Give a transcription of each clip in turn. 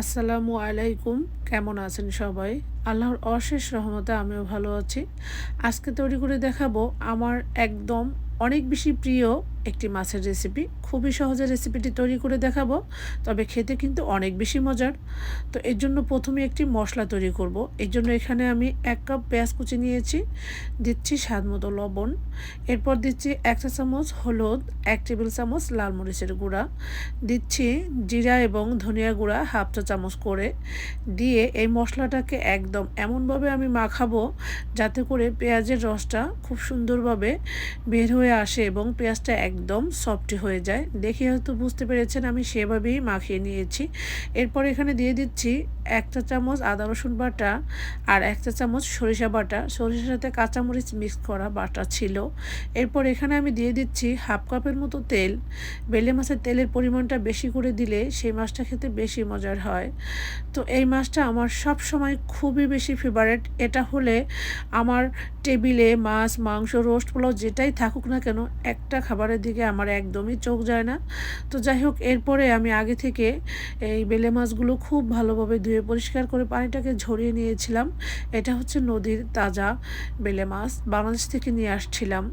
আসসালামু আলাইকুম, কেমন আছেন সবাই? আল্লাহর অশেষ রহমতে আমিও ভালো আছি। আজকে তৈরি করে দেখাবো আমার একদম অনেক বেশি প্রিয় একটি মাছের রেসিপি খুবই সহজে রেসিপিটি তৈরি করে দেখাবো, তবে খেতে কিন্তু অনেক বেশি মজার। তো এর জন্য প্রথমে একটি মশলা তৈরি করব। এর জন্য এখানে আমি এক কাপ পেঁয়াজ কুচি নিয়েছি, দিচ্ছি স্বাদ মতো লবণ। এরপর দিচ্ছি এক চা চামচ হলুদ, এক টেবিল চামচ লাল মরিচের গুঁড়া। দিচ্ছি জিরা এবং ধনিয়া গুঁড়া হাফ চা চামচ করে। দিয়ে এই মশলাটাকে একদম এমনভাবে আমি মাখাবো যাতে করে পেঁয়াজের রসটা খুব সুন্দরভাবে বের হয়ে আসে এবং পেঁয়াজটা একদম সফটি হয়ে যায়। দেখে হয়তো বুঝতে পেরেছেন, আমি সেভাবেই মাখিয়ে নিয়েছি। এরপর এখানে দিয়ে দিচ্ছি একটা চামচ আদা রসুন বাটা আর একটা চামচ সরিষা বাটা। সরিষার সাথে কাঁচামরিচ মিক্স করা বাটা ছিল। এরপর এখানে আমি দিয়ে দিচ্ছি হাফ কাপের মতো তেল। বেলে মাছের তেলের পরিমাণটা বেশি করে দিলে সেই মাছটা খেতে বেশি মজার হয়। তো এই মাছটা আমার সব সময় খুবই বেশি ফেভারেট এটা হলে আমার টেবিলে মাছ, মাংস রোস্ট পোলাও যেটাই থাকুক না কেন, একটা খাবারের দিকে আমার একদমই চোখ যায় না। তো যাই হোক, এরপরে আমি আগে থেকে এই বেলে মাছগুলো খুব ভালোভাবে ধুয়ে পরিষ্কার করে পানিটাকে ঝরিয়ে নিয়েছিলাম। এটা হচ্ছে নদীর তাজা বেলে মাছ, বাংলাদেশ থেকে নিয়ে আসছিলাম।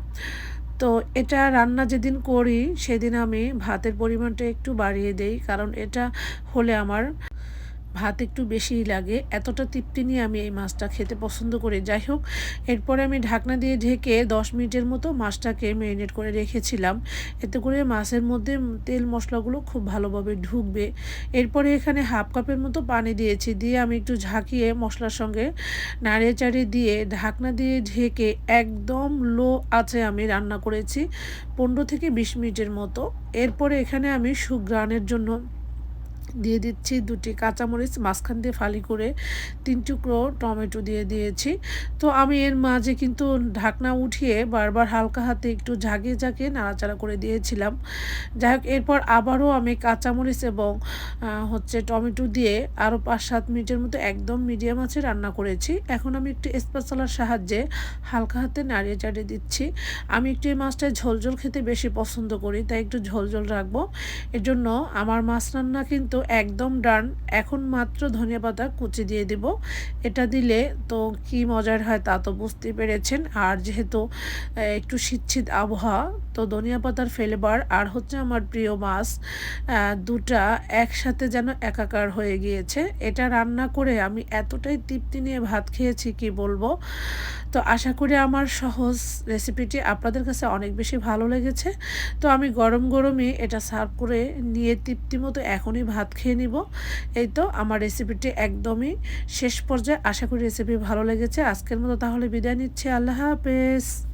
তো এটা রান্না যেদিন করি, সেদিন আমি ভাতের পরিমাণটা একটু বাড়িয়ে দেই, কারণ এটা হলে আমার ভাত একটু বেশিই লাগে, এতটা তৃপ্তি নিয়ে আমি এই মাছটা খেতে পছন্দ করি। যাই হোক, এরপরে আমি ঢাকনা দিয়ে ঢেকে দশ মিনিটের মতো মাছটাকে ম্যারিনেট করে রেখেছিলাম। এতে করে মাছের মধ্যে তেল মশলাগুলো খুব ভালোভাবে ঢুকবে। এরপরে এখানে হাফ কাপের মতো পানি দিয়েছি, দিয়ে আমি একটু ঝাঁকিয়ে মশলার সঙ্গে নাড়িয়ে চাড়িয়ে দিয়ে ঢাকনা দিয়ে ঢেকে একদম লো আছে আমি রান্না করেছি, পনেরো থেকে বিশ মিনিটের মতো। এরপরে এখানে আমি সুগ্রানের জন্য দিয়ে দিচ্ছি দুটি কাঁচামরিচ, মাঝখান দিয়ে ফালি করে তিন টুকরো টমেটো দিয়ে দিয়েছি। তো আমি এর মাঝে কিন্তু ঢাকনা উঠিয়ে বারবার হালকা হাতে একটু ঝাঁকিয়ে ঝাঁকিয়ে নাড়াচাড়া করে দিয়েছিলাম। যাই হোক, এরপর আবারও আমি কাঁচামরিচ এবং হচ্ছে টমেটো দিয়ে আরও পাঁচ সাত মিনিটের মতো একদম মিডিয়াম আছে রান্না করেছি। এখন আমি একটু স্পেশালার সাহায্যে হালকা হাতে নাড়িয়ে চাড়িয়ে দিচ্ছি। আমি একটু এই মাছটা ঝোলঝোল খেতে বেশি পছন্দ করি, তাই একটু ঝোলঝোল রাখব। এর জন্য আমার মাছ রান্না কিন্তু একদম ডান। এখন মাত্র ধনিয়া পাতা কুচি দিয়ে দিব। এটা দিলে তো কি মজার হয় তা তো বুঝতে পেরেছেন। আর যেহেতু একটু শীত শীত আবহাওয়া, তো ধনিয়া পাতার ফ্লেভার আর হচ্ছে আমার প্রিয় মাছ দুটা একসাথে যেন একাকার হয়ে গিয়েছে। এটা রান্না করে আমি এতটাই তৃপ্তি নিয়ে ভাত খেয়েছি, কি বলব? তো আশা করি আমার সহজ রেসিপিটি আপনাদের কাছে অনেক বেশি ভালো লেগেছে। তো আমি গরম গরমে এটা সার্ভ করে নিয়ে তৃপ্তি মতো এখনই ভাত খেয়ে নিব। এই তো আমার রেসিপিটি একদমই শেষ পর্যায়ে। আশা করি রেসিপি ভালো লেগেছে। আজকের মতো তাহলে বিদায় নিচ্ছি। আল্লাহ হাফেজ।